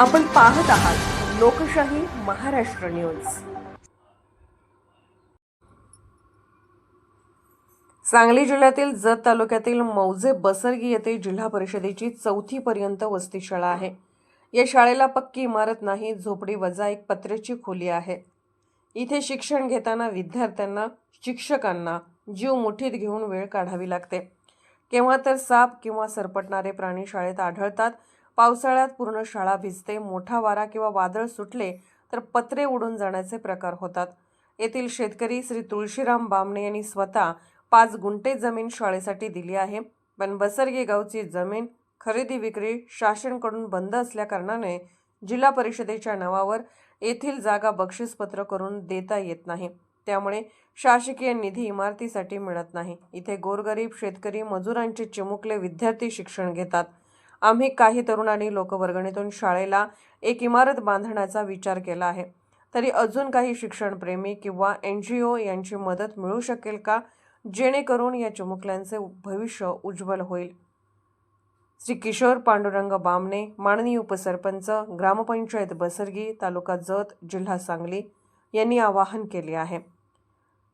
आपण पाहत आहात लोकशाही महाराष्ट्र न्यूज. सांगली जिल्ह्यातील जत तालुक्यातील मौजे बसरगी येथे जिल्हा परिषदेची चौथी पर्यंत वस्ती शाळा आहे. या शाळेला पक्की इमारत नाही झोपडी वजा एक पत्र्याची खोली आहे. इथे शिक्षण घेताना विद्यार्थ्यांना शिक्षकांना जीव मुठीत घेऊन वेळ काढावी लागते. केव्हा तर साप किंवा सरपटणारे प्राणी शाळेत आढळतात पावसाळ्यात पूर्ण शाळा भिजते मोठा वारा किंवा वादळ सुटले तर पत्रे उडून जाण्याचे प्रकार होतात. येथील शेतकरी श्री तुळशीराम बामणे यांनी स्वतः पाच गुंठे जमीन शाळेसाठी दिली आहे. पण बसर्गे गावची जमीन खरेदी विक्री शासनकडून बंद असल्याकारणाने जिल्हा परिषदेच्या नावावर येथील जागा बक्षीसपत्र करून देता येत नाही. त्यामुळे शासकीय निधी इमारतीसाठी मिळत नाही. इथे गोरगरीब शेतकरी मजुरांचे चिमुकले विद्यार्थी शिक्षण घेतात. आम्ही काही तरुणांनी लोकवर्गणीतून शाळेला एक इमारत बांधण्याचा विचार केला आहे. तरी अजून काही शिक्षणप्रेमी किंवा एन जी ओ यांची मदत मिळू शकेल का? जेणेकरून या चिमुकल्यांचे भविष्य उज्ज्वल होईल. श्री किशोर पांडुरंग बामणे माननीय उपसरपंच ग्रामपंचायत बसरगी तालुका जत जिल्हा सांगली यांनी आवाहन केले आहे.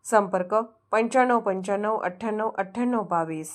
संपर्क पंच्याण्णव पंच्याण्णव अठ्ठ्याण्णव अठ्ठ्याण्णव बावीस.